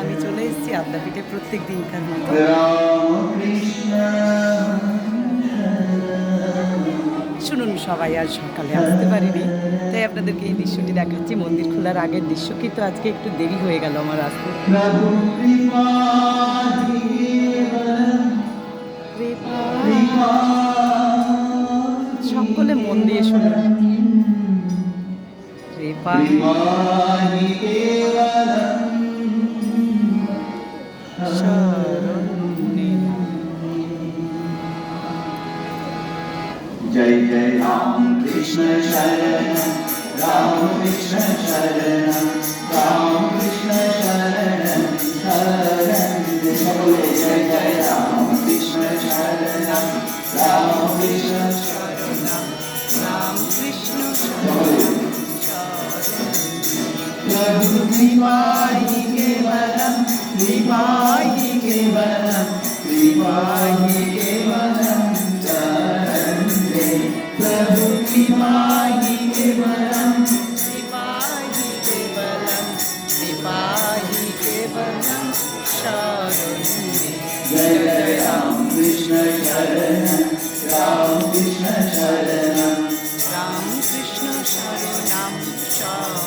আমি চলে এসেছি আদ্যাপীঠে প্রত্যেক মতো। শুনুন সবাই, আজ সকালে আসতে পারিনি, তাই আপনাদেরকে এই দৃশ্যটি দেখাচ্ছি। মন্দির খোলার আগের দৃশ্য কিন্তু আজকে একটু দেরি হয়ে গেল আমার আসতে। সকলে মন দিয়ে শুনুন। शरण जय जय राम कृष्ण शरण राम कृष्ण शरण राम कृष्ण शरण शरण जय जय कृपाहि केवलं कृपाहि केवलं कृपाहि केवलं चरणे प्रभु कृपाहि केवलं कृपाहि केवलं कृपाहि केवलं चारु जय राम कृष्ण शरणं राम कृष्ण शरणं राम कृष्ण शरणं शरणं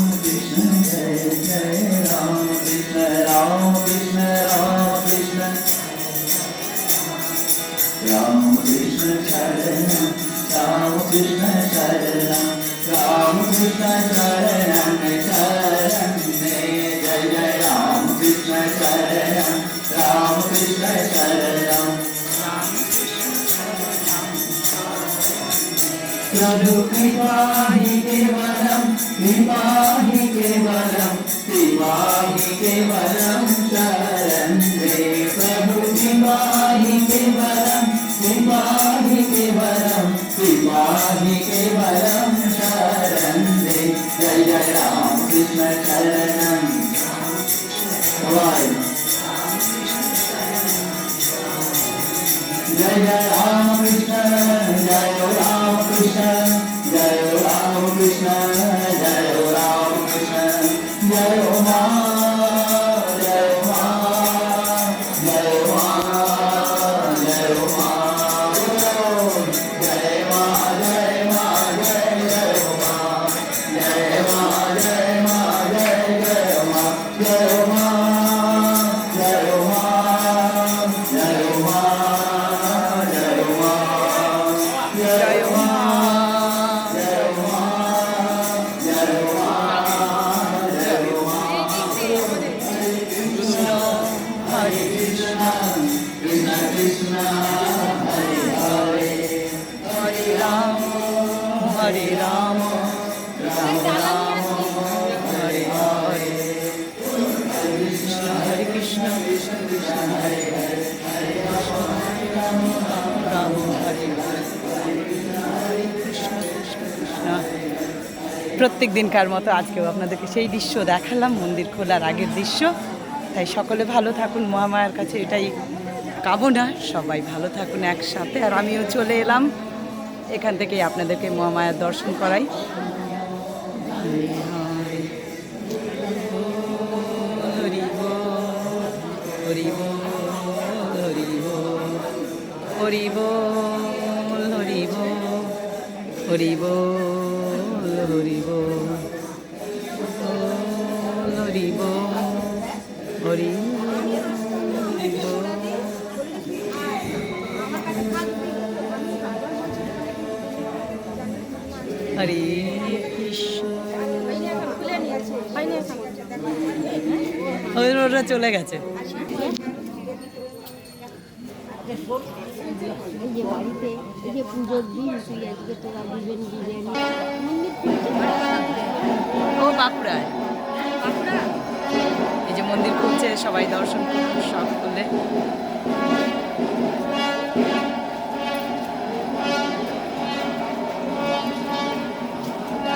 प्रभु कृपा ही केवलम पिबाहि केवलं पिबाहि केवलं शरं रे प्रभु पिबाहि केवलं पिबाहि केवलं पिबाहि केवलं शरं रे जय जय राम कृष्ण शरणं जय जय कृष्ण जय राम कृष्ण जय मा जय मा जय मा जय मा जय मा जय मा जय जय मा जय मा जय मा जय Krishna, Krishna Krishna, Hare Hare, Hare Ram, Hare Ram, Ram Ram, Hare Hare, Krishna Hare Krishna, Krishna Krishna Hare Hare, Hare Ram, Ram Hare Hare, Krishna Krishna Krishna. প্রত্যেক দিনকার মতো আজকেও আপনাদেরকে সেই দৃশ্য দেখালাম মন্দির খোলার আগের দৃশ্য তাই সকলে ভালো থাকুন মহামায়ার কাছে এটাই কামনা সবাই ভালো থাকুন একসাথে। আর আমিও চলে এলাম এখান থেকেই আপনাদেরকে মহামায়ার দর্শন করাই। হরে হরে হরি বল, হরি বল, হরি হরি হরি হরি হরে ওরা চলে গেছে। এই যে ও বাঁকুড়ায়। এই যে মন্দির খুলছে, সবাই দর্শন করুন সব করলে